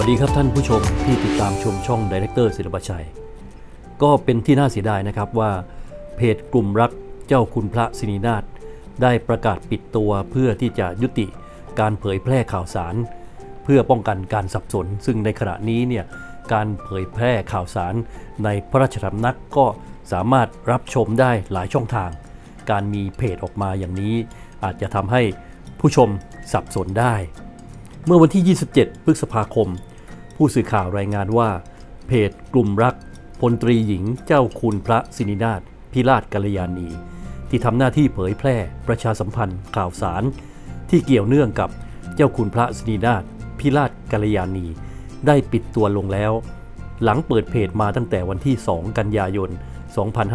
วัสดีครับท่านผู้ชมที่ติดตามชมช่องดีเรคเตอร์ศิลปชัย ก็เป็นที่น่าเสียดายนะครับว่าเพจกลุ่มรักเจ้าคุณพระสินีนาถได้ประกาศปิดตัวเพื่อที่จะยุติการเผยแพร่ข่าวสาร เพื่อป้องกันการสับสน ซึ่งในขณะนี้เนี่ยการเผยแพร่ข่าวสารในพระราชสำนักก็สามารถรับชมได้หลายช่องทาง การมีเพจออกมาอย่างนี้ อาจจะทำให้ผู้ชมสับสนได้ เมื่อวันที่ 27 พฤษภาคม ผู้สื่อข่าวรายงานว่า เพจกลุ่มรักพลตรีหญิงเจ้าคุณพระสินินาถพิราชกัลยาณี ที่ทำหน้าที่เผยแพร่ประชาสัมพันธ์ข่าวสาร ที่เกี่ยวเนื่องกับเจ้าคุณพระสินินาถพิราชกัลยาณี ได้ปิดตัวลงแล้ว หลังเปิดเพจมาตั้งแต่วันที่ 2 กันยายน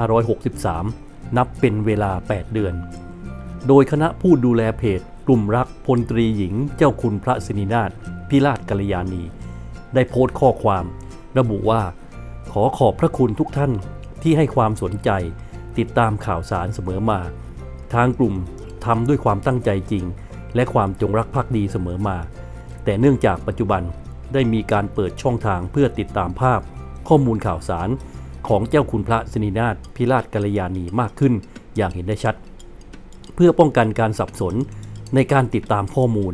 2563 นับเป็นเวลา 8 เดือน โดยคณะผู้ดูแลเพจกลุ่มรักพลตรีหญิงเจ้าคุณพระสินีนาถพิราชกัลยาณี ได้โพสต์ข้อความ ระบุว่า ขอขอบพระคุณทุกท่านที่ให้ความสนใจ ติดตามข่าวสารเสมอมา ทางกลุ่มทำด้วยความตั้งใจจริง และความจงรักภักดีเสมอมา แต่เนื่องจากปัจจุบันได้มีการเปิดช่องทางเพื่อติดตามภาพ ข้อมูลข่าวสารของเจ้าคุณพระสินีนาถพิราชกัลยาณีมากขึ้นอย่างเห็นได้ชัด เพื่อป้องกันการสับสนในการติดตามข้อมูล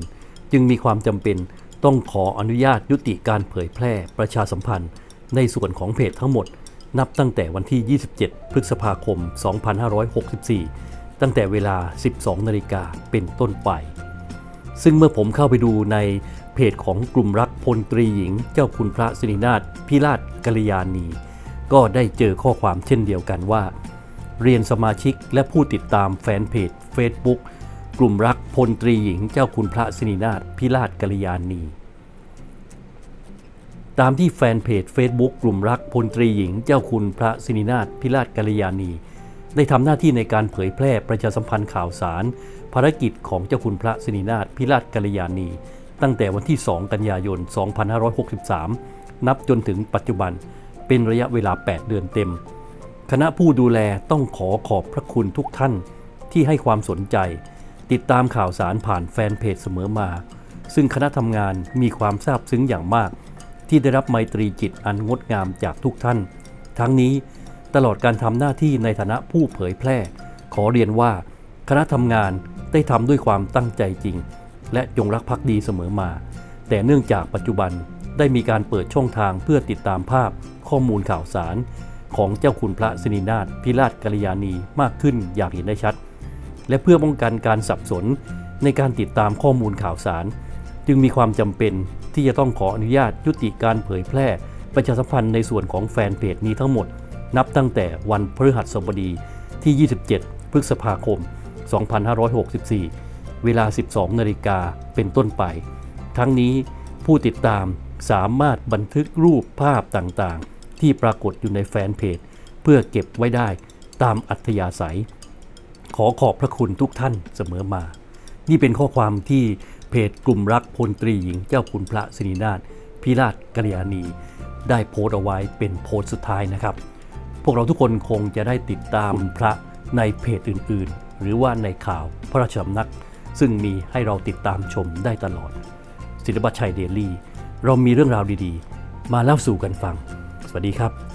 จึงมีความจำเป็น ต้องขออนุญาตยุติการเผยแพร่ประชาสัมพันธ์ ในส่วนของเพจทั้งหมด นับตั้งแต่วันที่ 27 พฤษภาคม 2564 ตั้งแต่เวลา 12 นาฬิกาเป็นต้นไป ซึ่งเมื่อผมเข้าไปดูในเพจของกลุ่มรักพลตรีหญิง เจ้าคุณพระสิรินาถพิราชกัลยาณีก็ได้เจอข้อความเช่นเดียวกันว่า เรียนสมาชิกและผู้ติดตามแฟนเพจ Facebook กลุ่มรักพลตรีหญิงเจ้าคุณพระสินีนาถพิราชกัลยาณีตามที่แฟนเพจ Facebook กลุ่มรักพลตรีหญิงเจ้าคุณพระสินีนาถพิราชกัลยาณีได้ทำหน้าที่ในการเผยแพร่ประชาสัมพันธ์ข่าวสาร ภารกิจของเจ้าคุณพระสินีนาถพิราชกัลยาณีตั้งแต่วันที่ 2 กันยายน 2563 นับจนถึงปัจจุบันเป็นระยะเวลา 8 เดือนเต็ม คณะผู้ดูแลต้องขอขอบพระคุณทุกท่านที่ให้ความสนใจ ติดตามข่าวสารผ่านแฟนเพจเสมอมา ซึ่งคณะทำงานมีความซาบซึ้งอย่างมาก ที่ได้รับไมตรีจิตอันงดงามจากทุกท่าน ทั้งนี้ตลอดการทำหน้าที่ในฐานะผู้เผยแพร่ ขอเรียนว่า คณะทำงานได้ทำด้วยความตั้งใจจริง และจงรักภักดีเสมอมา แต่เนื่องจากปัจจุบันได้มีการเปิดช่องทางเพื่อติดตามภาพข้อมูลข่าวสาร ของเจ้าคุณพระสินีนาถพิราชกัลยาณีมากขึ้นอย่างเห็นได้ชัด และเพื่อป้องกันการสับสนในการติดตามข้อมูลข่าวสาร จึงมีความจำเป็นที่จะต้องขออนุญาตยุติการเผยแพร่ ประชาสัมพันธ์ในส่วนของแฟนเพจนี้ทั้งหมด นับตั้งแต่วันพฤหัสบดีที่ 27 พฤษภาคม 2564 เวลา 12 นาฬิกาเป็นต้นไป ทั้งนี้ผู้ติดตามสามารถบันทึกรูปภาพต่างๆ ที่ปรากฏอยู่ในแฟนเพจ เพื่อเก็บไว้ได้ตามอัธยาศัย ขอขอบพระคุณทุกท่านเสมอมา นี่เป็นข้อความที่เพจกลุ่มรักพลตรีหญิงเจ้าคุณพระสินีนาถพิราชกัลยาณี ได้โพสต์เอาไว้เป็นโพสต์สุดท้ายนะครับ พวกเราทุกคนคงจะได้ติดตามพระในเพจอื่นๆ หรือว่าในข่าวพระราชสำนัก ซึ่งมีให้เราติดตามชมได้ตลอด ศิลปชัยเดลี่ เรามีเรื่องราวดีๆ มาเล่าสู่กันฟัง สวัสดีครับ